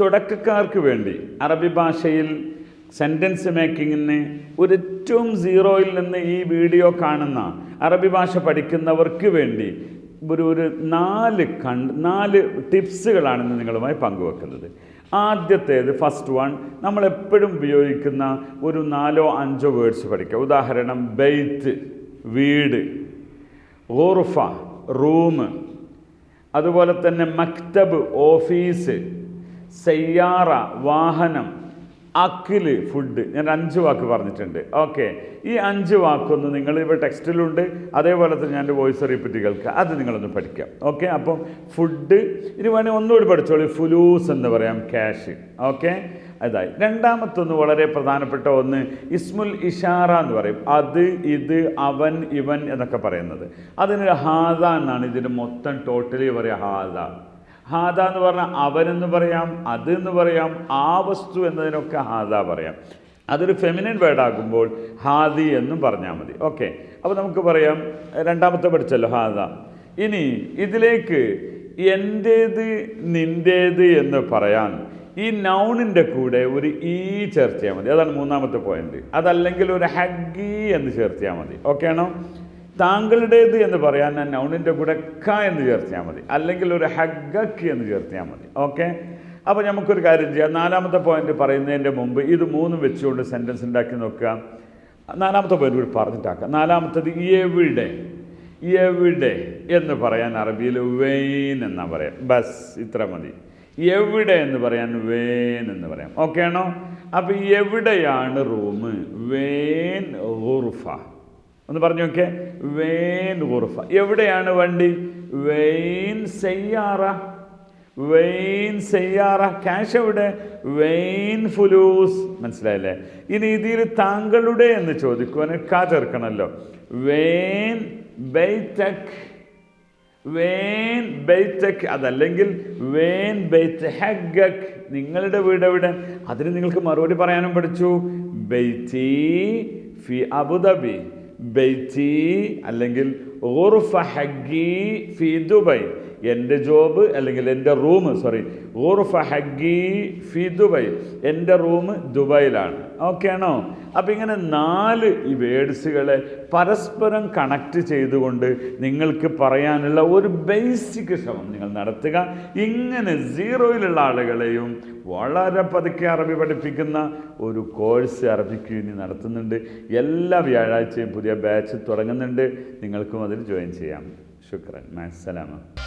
തുടക്കക്കാർക്ക് വേണ്ടി അറബി ഭാഷയിൽ സെന്റൻസ് മേക്കിങ്ങിന് ഒരേറ്റവും സീറോയിൽ നിന്ന് ഈ വീഡിയോ കാണുന്ന അറബി ഭാഷ പഠിക്കുന്നവർക്ക് വേണ്ടി ഒരു ഒരു നാല് കണ്ട് നാല് ടിപ്സുകളാണ് ഇന്ന് നിങ്ങളുമായി പങ്കുവെക്കുന്നത്. ആദ്യത്തേത് ഫസ്റ്റ് വൺ നമ്മൾ എപ്പോഴും ഉപയോഗിക്കുന്ന ഒരു നാലോ അഞ്ചോ വേർഡ്സ് പഠിക്കുക. ഉദാഹരണം ബെയ്ത്ത് വീട് ഓർഫ റൂം അതുപോലെ തന്നെ മക്തബ് ഓഫീസ് സയ്യാറ വാഹനം അക്കിൽ ഫുഡ്. ഞാൻ അഞ്ച് വാക്ക് പറഞ്ഞിട്ടുണ്ട്. ഓക്കെ. ഈ അഞ്ച് വാക്കൊന്ന് നിങ്ങൾ ഇവിടെ ടെക്സ്റ്റിലുണ്ട്. അതേപോലെ തന്നെ ഞാൻ വോയിസ് റിപ്പീറ്റ് കേൾക്കുക അത് നിങ്ങളൊന്ന് പഠിക്കാം. ഓക്കെ. അപ്പം ഫുഡ് ഇനി വേണമെങ്കിൽ ഒന്നുകൂടി പഠിച്ചോളൂ. ഫുലൂസ് എന്ന് പറയാം ക്യാഷ്. ഓക്കെ. അതായി. രണ്ടാമത്തൊന്ന് വളരെ പ്രധാനപ്പെട്ട ഒന്ന് ഇസ്മുൽ ഇഷാറ എന്ന് പറയും. അത് ഇത് അവൻ ഇവൻ എന്നൊക്കെ പറയുന്നത്. അതിന് ഹാദ എന്നാണ് ഇതിന് മൊത്തം ടോട്ടലി പറയുക ഹാദ. ഹാദ എന്ന് പറഞ്ഞാൽ അവനെന്ന് പറയാം അത് എന്ന് പറയാം ആ വസ്തു എന്നതിനൊക്കെ ഹാദ പറയാം. അതൊരു ഫെമിനിൻ വേർഡാകുമ്പോൾ ഹാദി എന്നും പറഞ്ഞാൽ മതി. ഓക്കെ അപ്പോൾ നമുക്ക് പറയാം രണ്ടാമത്തെ പഠിച്ചല്ലോ ഹാദ. ഇനി ഇതിലേക്ക് എന്റേത് നിന്റേത് എന്ന് പറയാൻ ഈ നൗണിന്റെ കൂടെ ഒരു ഈ ചേർത്തിയാൽ മതി. അതാണ് മൂന്നാമത്തെ പോയിന്റ് അതല്ലെങ്കിൽ ഒരു ഹഗ്ഗി എന്ന് ചേർത്തിയാൽ മതി. ഓക്കെ ആണോ? താങ്കളുടേത് എന്ന് പറയാൻ ഞാൻ നൗണിന്റെ കൂടെ ക എന്ന് ചേർത്തിയാൽ മതി. അല്ലെങ്കിൽ ഒരു ഹഗ്ഗക്ക് എന്ന് ചേർത്തിയാൽ മതി. ഓക്കെ? അപ്പോൾ നമുക്കൊരു കാര്യം ചെയ്യാം. നാലാമത്തെ പോയിന്റ് പറയുന്നതിന്റെ മുമ്പ് ഇത് മൂന്നും വെച്ചുകൊണ്ട് സെന്റൻസ് ഉണ്ടാക്കി നോക്കുക. നാലാമത്തെ പോയിന്റ് കൂടി പറഞ്ഞിട്ടാക്കുക നാലാമത്തത് എവിടെ? എവിടെ എന്ന് പറയാൻ അറബിയിൽ വെയിൻ എന്നാ പറയാം. ബസ് ഇത്ര മതി. എവിടെ എന്ന് പറയാൻ വേൻ എന്ന് പറയാം. ഓക്കെ ആണോ? അപ്പോൾ എവിടെയാണ് റൂം? വേൻ ഗുർഫ ഒന്ന് പറഞ്ഞു നോക്കിയേ. വേൻ ഗുർഫ എവിടെയാണ് വണ്ടി? വെയിൻ സെയ്യാറ. വെയിൻ സെയ്യാറ. ക്യാഷ് എവിടെ? വെയിൻ ഫുലൂസ്. മനസ്സിലായല്ലേ? ഇനി ഇതിൽ താങ്കളുടെ എന്ന് ചോദിക്കുവാൻ കാ ചേർക്കണമല്ലോ വേൻ ബൈറ്റക് വേൻ ബൈറ്റക് അതല്ലെങ്കിൽ വേൻ ബൈറ്റ് ഹഗക് നിങ്ങളുടെ വീട് എവിടെ? അതിന് നിങ്ങൾക്ക് മറുപടി പറയാനും പഠിച്ചു. ബൈറ്റി ഫി അബുദാബി. ബൈറ്റി അല്ലെങ്കിൽ ഓർഫ ഹഗ്ഗി ഫി ദുബൈ എന്റെ ജോബ് അല്ലെങ്കിൽ എന്റെ റൂം സോറി ഊർഫ ഹഗ്ഗി ഫി ദുബൈ. എന്റെ റൂം ദുബൈയിലാണ്. ഓക്കെ ആണോ? അപ്പം ഇങ്ങനെ നാല് ഈ വേഡ്സുകളെ പരസ്പരം കണക്ട് ചെയ്തുകൊണ്ട് നിങ്ങൾക്ക് പറയാനുള്ള ഒരു ബേസിക് ശ്രമം നിങ്ങൾ നടത്തുക. ഇങ്ങനെ സീറോയിലുള്ള ആളുകളെയും വളരെ പതുക്കെ അറബി പഠിപ്പിക്കുന്ന ഒരു കോഴ്സ് അറബിക്ക് ഇനി നടത്തുന്നുണ്ട്. എല്ലാ വ്യാഴാഴ്ചയും പുതിയ ബാച്ച് തുടങ്ങുന്നുണ്ട്. നിങ്ങൾക്കും അതിൽ ജോയിൻ ചെയ്യാം. ശുക്രൻ മാസലാമ